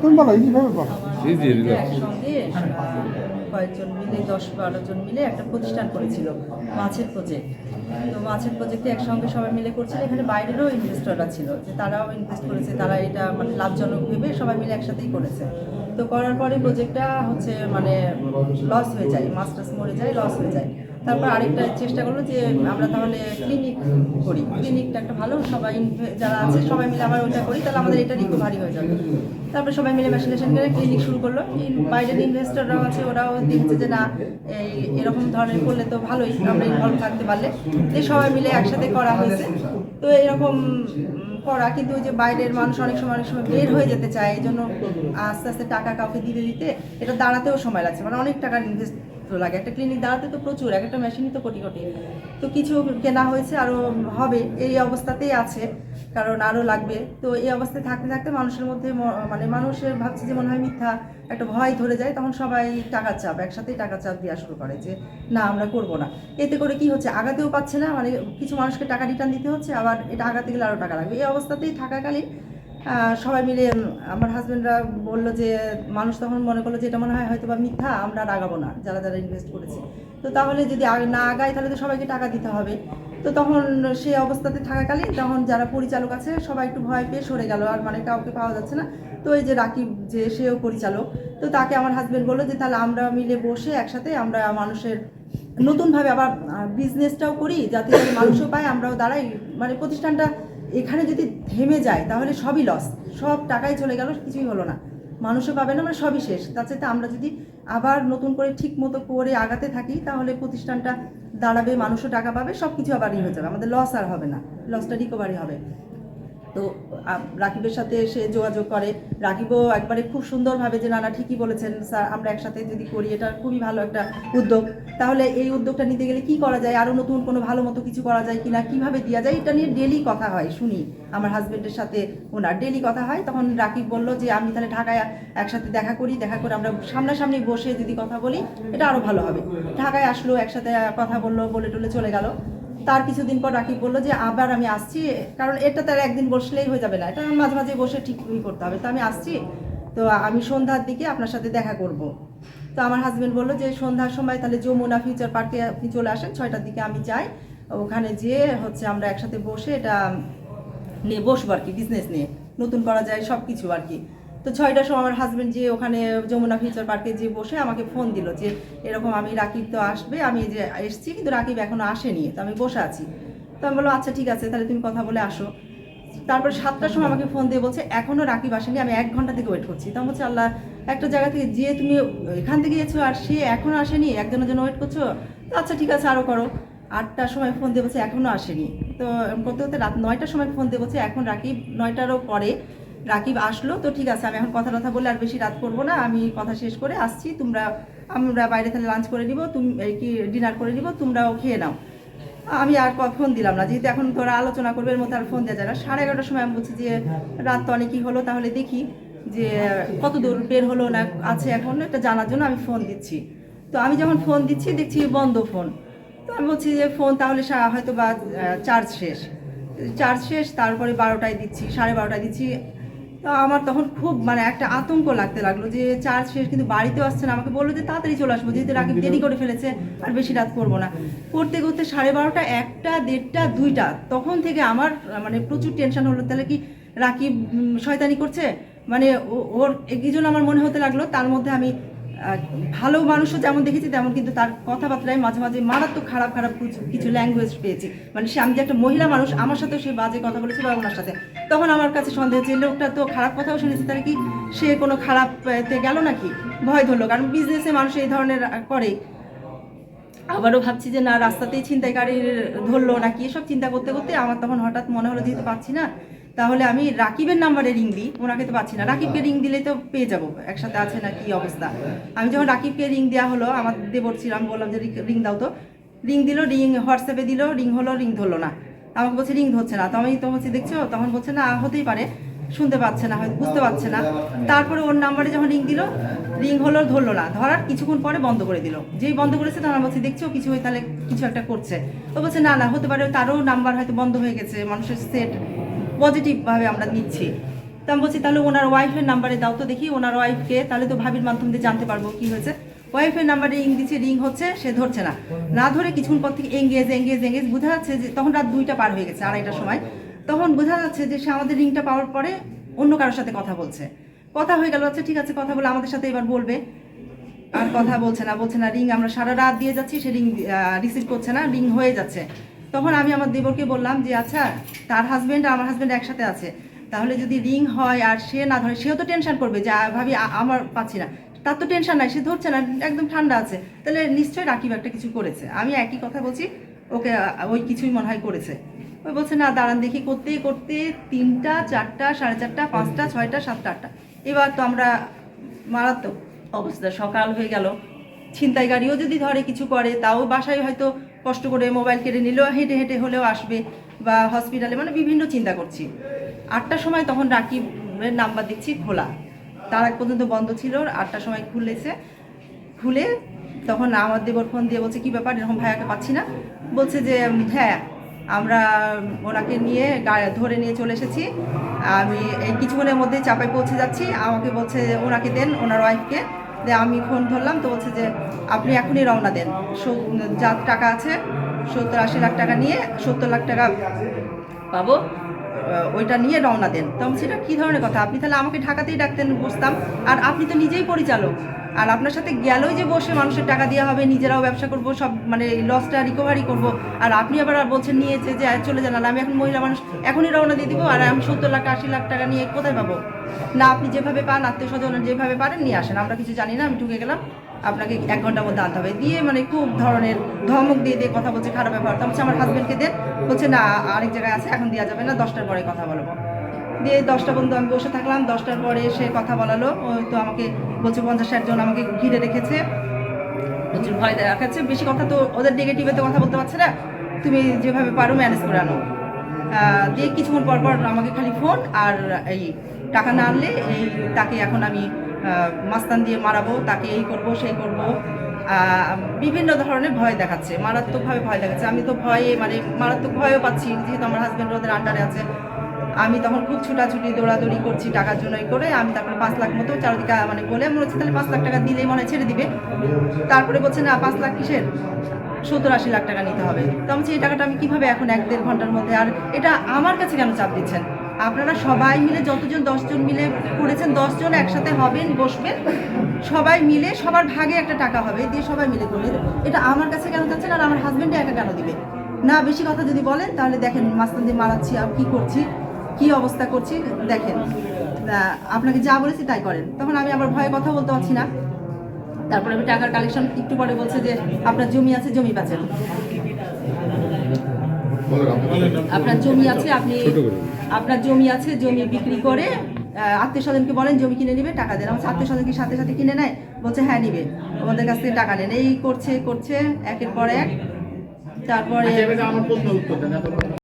তুমি বলো এইভাবে বলো ইজি একসঙ্গে কয়েকজন মিলে, দশ বারো জন মিলে একটা প্রতিষ্ঠান করেছিল, মাছের প্রজেক্ট তো মাছের প্রজেক্টে একসঙ্গে সবাই মিলে করছিল। এখানে বাইরেরও ইনভেস্টররা ছিল, যে তারাও ইনভেস্ট করেছে, তারা এটা মানে লাভজনক ভেবে সবাই মিলে একসাথেই করেছে। তো করার পরে প্রজেক্টটা হচ্ছে মানে লস হয়ে যায় মাছ টাছ মরে যায় লস হয়ে যায়। তারপর আরেকটা চেষ্টা করল যে আমরা তাহলে ক্লিনিক করি। ক্লিনিকটা একটা ভালো, সবাই যারা আছে, সবাই মিলে আবার ওটা করি, তাহলে আমাদের এটা রিকভারি হয়ে যাবে। তারপরে সবাই মিলে মেশিনেশন করে ক্লিনিক শুরু করল। বাইরের ইনভেস্টররাও আছে, ওরাও দেখছে যে না এরকম ধরনের করলে তো ভালোই, আমরা ইনভলভ থাকতে পারলে। যে সবাই মিলে একসাথে করা হয়েছে। তো এরকম করা, কিন্তু যে বাইরের মানুষ অনেক সময় অনেক সময় বের হয়ে যেতে চায়। এই জন্য আস্তে আস্তে টাকা কাউকে দিতে দিতে এটা দাঁড়াতেও সময় লাগছে। মানে অনেক টাকার ইনভেস্ট লাগে। একটা ক্লিনিক দাঁড়াতে তো প্রচুর, এক একটা মেশিনই তো কোটি কোটি তো কিছু কেনা হয়েছে আরও হবে, এই অবস্থাতেই আছে, কারণ আরও লাগবে। তো এই অবস্থায় থাকতে থাকতে মানুষের মধ্যে মানে মানুষের ভাবছে যে মনে হয় মিথ্যা একটা ভয় ধরে যায়, তখন সবাই টাকার চাপ, একসাথেই টাকার চাপ দেওয়া শুরু করে যে, না, আমরা করব না। এতে করে কি হচ্ছে, আগাতেও পাচ্ছে না মানে কিছু মানুষকে টাকা রিটার্ন দিতে হচ্ছে, আবার এটা আগাতে গেলে আরও টাকা লাগবে। এই অবস্থাতেই থাকাকালীন সবাই মিলে আমার হাজবেন্ডরা বলল যে, মানুষ তখন মনে করল যে, এটা মনে হয় হয়তো বা মিথ্যা, আমরা আর আগাবো না, যারা যারা ইনভেস্ট করেছে। তো তাহলে যদি না আগায়, তাহলে তো সবাইকে টাকা দিতে হবে। তো তখন সেই অবস্থাতে থাকাকালীন তখন যারা পরিচালক আছে, সবাই একটু ভয় পেয়ে সরে গেল, আর মানে কাউকে পাওয়া যাচ্ছে না। তো এই যে রাকিব, যে সেও পরিচালক, তো তাকে আমার হাজবেন্ড বলল যে, তাহলে আমরা মিলে বসে একসাথে আমরা মানুষের নতুনভাবে আবার বিজনেসটাও করি, যাতে মানুষও পায়, আমরাও দাঁড়াই। মানে প্রতিষ্ঠানটা এখানে যদি থেমে যায়, তাহলে সবই লস সব টাকাই চলে গেল, কিছুই হলো না। মানুষও পাবে না মানে সবই শেষ। সাথে আমরা যদি আবার নতুন করে ঠিক মতো করে আগাতে থাকি, তাহলে প্রতিষ্ঠানটা দাঁড়াবে, মানুষও টাকা পাবে সব কিছু আবার হয়ে যাবে। আমাদের লস আর হবে না। লসটা রিকভারি হবে। তো রাকিবের সাথে সে যোগাযোগ করে। রাকিবও একবারে খুব সুন্দরভাবে যে, নানা, ঠিকই বলেছেন, স্যার, আমরা একসাথে যদি করি, এটা খুবই ভালো একটা উদ্যোগ। তাহলে এই উদ্যোগটা নিতে গেলে কি করা যায়? আরও নতুন কোনো ভালো মতো কিছু করা যায় কিনা? কীভাবে দেওয়া যায়? এটা নিয়ে ডেলি কথা হয়, শুনি। আমার হাজব্যান্ডের সাথে ওনার ডেলি কথা হয়। তখন রাকিব বলল যে, আমি তাহলে ঢাকায় একসাথে দেখা করি, দেখা করে আমরা সামনাসামনি বসে যদি কথা বলি, এটা আরও ভালো হবে। ঢাকায় আসলো, একসাথে কথা বলল বলে টলে চলে গেল। তার কিছুদিন পর রাকিব বলল যে, আবার আমি আসছি। কারণ এটা তার একদিন বসলেই হয়ে যাবে না। এটা মাঝে মাঝে বসে ঠিক ই করতে হবে। তো আমি আসছি। তো আমি সন্ধ্যার দিকে আপনার সাথে দেখা করব। তো আমার হাজবেন্ড বলল যে, সন্ধ্যার সময় তাহলে যমুনা ফিউচার পার্কে আপনি চলে আসেন। ছয়টার দিকে আমি যাই। ওখানে যেয়ে হচ্ছে আমরা একসাথে বসে এটা নিয়ে বসবো আর কি বিজনেস নিয়ে। নতুন করা যায় সব কিছু আর কি। তো ছয়টার সময় আমার হাজব্যান্ড যে ওখানে যমুনা ফিউচার পার্কে যে বসে আমাকে ফোন দিল যে, এরকম আমি রাকিব তো আসবে, আমি যে এসছি, কিন্তু রাকিব এখনও আসেনি, তো আমি বসে আছি। তো আমি বলল আচ্ছা ঠিক আছে, তাহলে তুমি কথা বলে আসো। তারপর সাতটার সময় আমাকে ফোন দিয়ে বলছে এখনও রাকিব আসেনি, আমি এক ঘণ্টা থেকে ওয়েট করছি। তখন বলছে, আল্লাহ, একটা জায়গা থেকে যে তুমি এখান থেকে গিয়েছো আর সে এখনও আসেনি, একজনের জন্য ওয়েট করছ? তো আচ্ছা ঠিক আছে আরও করো। আটটার সময় ফোন দিয়ে বলছে এখনও আসেনি। তো করতে করতে রাত নয়টার সময় ফোন দিয়ে বলছে, এখন রাকিব নয়টারও পরে রাকিব আসলো, তো ঠিক আছে, আমি এখন কথা কথা বলে আর বেশি রাত করব না, আমি কথা শেষ করে আসছি, তোমরা, আমরা বাইরে তাহলে লাঞ্চ করে নিব, তুমি কি ডিনার করে নিব, তোমরাও খেয়ে নাও। আমি আর ফোন দিলাম না, যেহেতু এখন তোরা আলোচনা করবে, এর মধ্যে আর ফোন দেওয়া যায় না। সাড়ে এগারোটার সময় আমি বলছি যে, রাত তো অনেকই হলো, তাহলে দেখি যে, কত দূর বের হলো না আছে এখন, এটা জানার জন্য আমি ফোন দিচ্ছি। তো আমি যখন ফোন দিচ্ছি, দেখছি বন্ধ ফোন তো আমি বলছি যে ফোন তাহলে হয়তো বা চার্জ শেষ। চার্জ শেষ, তারপরে বারোটায় দিচ্ছি, সাড়ে বারোটায় দিচ্ছি। আমার তখন খুব মানে একটা আতঙ্ক লাগতে লাগল যে চার্জ শেষ, কিন্তু বাড়িতেও আসছে না, আমাকে বলল যে তাড়াতাড়ি চলে আসব, যেহেতু রাকিব দেরি করে ফেলেছে, আর বেশি রাত করব না। করতে করতে সাড়ে বারোটা, একটা, দেড়টা, দুইটা, তখন থেকে আমার মানে প্রচুর টেনশন হলো, তাহলে কি রাকিব শয়তানি করছে? মানে ওর এই জন্য আমার মনে হতে লাগল, তার মধ্যে আমি ভালো মানুষও যেমন দেখেছি, তেমন কিন্তু তার কথাবার্তায় মাঝে মাঝে মারাত্মক খারাপ খারাপ কিছু- কিছু ল্যাঙ্গুয়েজ পেয়েছি। মানে সে, আমি যে একটা মহিলা মানুষ, আমার সাথেও সে বাজে কথা বলেছে বা ওনার সাথে। তখন আমার কাছে সন্দেহ হচ্ছে লোকটা তো খারাপ কথাও শুনেছে, তাহলে কি সে কোনো খারাপ তে গেল নাকি? ভয় ধরলো, কারণ বিজনেসে মানুষ এই ধরনের করে। আবারও ভাবছি যে, না, রাস্তাতেই ছিনতাইকারীর ধরলো নাকি? এসব চিন্তা করতে করতে আমার তখন হঠাৎ মনে হলো, যেহেতু পাচ্ছি না, তাহলে আমি রাকিবের নাম্বারে রিং দিই, ওনাকে তো পাচ্ছি না। রাকিবকে রিং দিলে তো পেয়ে যাব, একসাথে আছে না কি অবস্থা? আমি যখন রাকিবকে রিং দেওয়া হলো, আমার দেবর ছিল আমি বললাম যে রিং দাও তো। রিং দিল রিং হোয়াটসঅ্যাপে দিল রিং হলো রিং ধরলো না। আমাকে বলছে, রিং ধরছে না। তো তো বলছি, দেখছ? তখন বলছে, না, হতেই পারে। শুনতে পাচ্ছে না, হয়তো বুঝতে পারছে না। তারপরে ওর নাম্বারে যখন রিং দিল, রিং হলো, ধরলো না। ধরার কিছুক্ষণ পরে বন্ধ করে দিল। যেই বন্ধ করেছে, তখন বলছি, দেখছ, কিছু হয়ে তাহলে কিছু একটা করছে। তো বলছে, না না, হতে পারে। তারও নাম্বার হয়তো বন্ধ হয়ে গেছে, মানুষের সেট পজিটিভভাবে আমরা নিচ্ছি। তো আমি বলছি, তাহলে ওনার ওয়াইফের নাম্বারে দাও তো দেখি, ওনার ওয়াইফকে তাহলে তো ভাবির মাধ্যম দিয়ে জানতে পারব কি হয়েছে। ওয়াইফের নাম্বারে রিং দিচ্ছে রিং হচ্ছে, সে ধরছে না। না ধরে কিছুক্ষণ পর থেকে এঙ্গেজ এঙ্গেজ এঙ্গেজ। বোঝা যাচ্ছে যে তখন রাত দুইটা পার হয়ে গেছে, আড়াইটার সময়। তখন বোঝা যাচ্ছে যে সে আমাদের রিংটা পাওয়ার পরে অন্য কারোর সাথে কথা বলছে। কথা হয়ে গেল আচ্ছা ঠিক আছে, কথা বলে আমাদের সাথে এবার বলবে। আর কথা বলছে না বলছে না, রিং আমরা সারা রাত দিয়ে যাচ্ছি, সে রিং রিসিভ করছে না, রিং হয়ে যাচ্ছে। তখন আমি আমার দেবরকে বললাম যে আচ্ছা তার হাজবেন্ড আর আমার হাজব্যান্ড একসাথে আছে। তাহলে যদি রিং হয় আর সে না ধরে, সেও তো টেনশন করবে যে ভাবি আমার পাচ্ছি না। তার তো টেনশন নাই, সে ধরছে না, একদম ঠান্ডা আছে। তাহলে নিশ্চয়ই রাকিব একটা কিছু করেছে। আমি একই কথা বলছি, ওকে, ওই কিছুই মনে হয় করেছে। ওই বলছে, না, দাঁড়ান দেখি, করতে করতে তিনটা, চারটা, সাড়ে চারটা, পাঁচটা, ছয়টা, সাতটা, আটটা। এবার তো আমরা মারাত্মক অবস্থা, সকাল হয়ে গেল। ছিনতাই গাড়িও যদি ধরে, কিছু করে, তাও বাসায় হয়তো কষ্ট করে মোবাইল কেড়ে নিলেও হেঁটে হেঁটে হলেও আসবে বা হসপিটালে মানে বিভিন্ন চিন্তা করছি। আটটার সময় তখন রাকিবের নাম্বার দিচ্ছি খোলা। তার আগ পর্যন্ত বন্ধ ছিল, আটটার সময় খুলেছে। খুলে তখন আমার দেবর ফোন দিয়ে বলছে, কি ব্যাপার? এরকম ভাইয়াকে পাচ্ছি না। বলছে যে হ্যাঁ আমরা ওনাকে নিয়ে ধরে নিয়ে চলে এসেছি। আমি এই কিছুক্ষণের মধ্যে চাপায় পৌঁছে যাচ্ছি। আমাকে বলছে, ওনাকে দেন, ওনার ওয়াইফকে যে আমি ফোন ধরলাম, তো বলছে যে, আপনি এখনই রওনা দেন। যা টাকা আছে, সত্তর আশি লাখ টাকা নিয়ে সত্তর লাখ টাকা পাবো? ওইটা নিয়ে রওনা দেন। তখন সেটা কী ধরনের কথা? আপনি তাহলে আমাকে ঢাকাতেই ডাকতেন বসতাম আর আপনি তো নিজেই পরিচালক। আর আপনার সাথে গেলেই যে বসে মানুষের টাকা দেওয়া হবে, নিজেরাও ব্যবসা করব, সব মানে লসটা রিকভারি করব। আর আপনি আবার আর বলছেন নিয়েছে যে চলে যান। আমি এখন মহিলা মানুষ, এখনই রওনা দিয়ে দিব। আর আমি সত্তর লাখ, আশি লাখ টাকা নিয়ে কোথায় পাবো? না, আপনি যেভাবে পান, আত্মীয় স্বজন যেভাবে পারেন, নিয়ে আসেন। আমরা কিছু জানি না, আমি ঢুকে গেলাম। আপনাকে এক ঘণ্টার মধ্যে আনতে হবে। দিয়ে মানে খুব ধরনের ধমক দিয়ে দিয়ে কথা বলছে, খারাপ ব্যবহার। তো বলছে আমার হাজবেন্ডকে দেন। বলছে, না, আরেক জায়গায় আছে, এখন দেওয়া যাবে না, দশটার পরে কথা বলব। দিয়ে দশটা পর্যন্ত আমি বসে থাকলাম, দশটার পরে সে কথা বলালো তো আমাকে বলছে, পঞ্চাশ ষাট জন আমাকে ঘিরে রেখেছে। প্রচুর ভয় দেখাচ্ছে বেশি কথা তো ওদের নেগেটিভে তো কথা বলতে পারছে না। তুমি যেভাবে পারো ম্যানেজ করে আনো। দিয়ে কিছুক্ষণ পর পর আমাকে খালি ফোন আর এই টাকা না আনলে এই তাকে এখন আমি মাস্তান দিয়ে মারাবো, তাকে এই করব, সেই করব। বিভিন্ন ধরনের ভয় দেখাচ্ছে, মারাত্মকভাবে ভয় দেখাচ্ছে। আমি তো ভয়ে মানে মারাত্মক ভয়ও পাচ্ছি, যেহেতু আমার হাজব্যান্ড ওদের আন্ডারে আছে। আমি তখন খুব ছুটাছুটি, দৌড়াদৌড়ি করছি টাকার জন্য এই করে। আমি তারপরে পাঁচ লাখ মতো চারিদিকে মানে বলে মনে হচ্ছে তাহলে পাঁচ লাখ টাকা দিলেই মনে ছেড়ে দিবে। তারপরে বলছে, না, পাঁচ লাখ কিসের? সত্তর আশি লাখ টাকা নিতে হবে। তো আমি এই টাকাটা আমি কীভাবে এখন এক দেড় ঘণ্টার মধ্যে, আর এটা আমার কাছে কেন চাপ দিচ্ছেন? আপনারা সবাই মিলে যতজন দশজন মিলে করেছেন, দশজন একসাথে হবেন, বসবেন। সবাই মিলে সবার ভাগে একটা টাকা হবে দিয়ে সবাই মিলে করবে এটা আমার কাছে কেন চাচ্ছেন আর আমার হাজব্যান্ডে একা কেন দিবে? না, বেশি কথা যদি বলেন, তাহলে দেখেন মাস্তান দিয়ে মারাচ্ছি, আর কি করছি, কি অবস্থা করছি, দেখেন। আপনাকে যা বলেছি তাই করেন। তখন আমি আবার ভয়ে কথা বলতে পারছি না। তারপরে আমি টাকার কালেকশন একটু পরে বলছে যে, আপনার জমি আছে, জমি বেচেন। আপনার জমি আছে আপনি আপনার জমি আছে জমি বিক্রি করে আত্মীয় স্বজনকে বলেন জমি কিনে নিবে টাকা দেন। আমার আত্মীয় স্বজনকে সাথে সাথে কিনে নেয়? বলছে হ্যাঁ নিবে। আমাদের কাছ থেকে টাকা নেন এই করছে করছে একের পর এক। তারপরে আমার প্রশ্ন উত্তর দেন। এত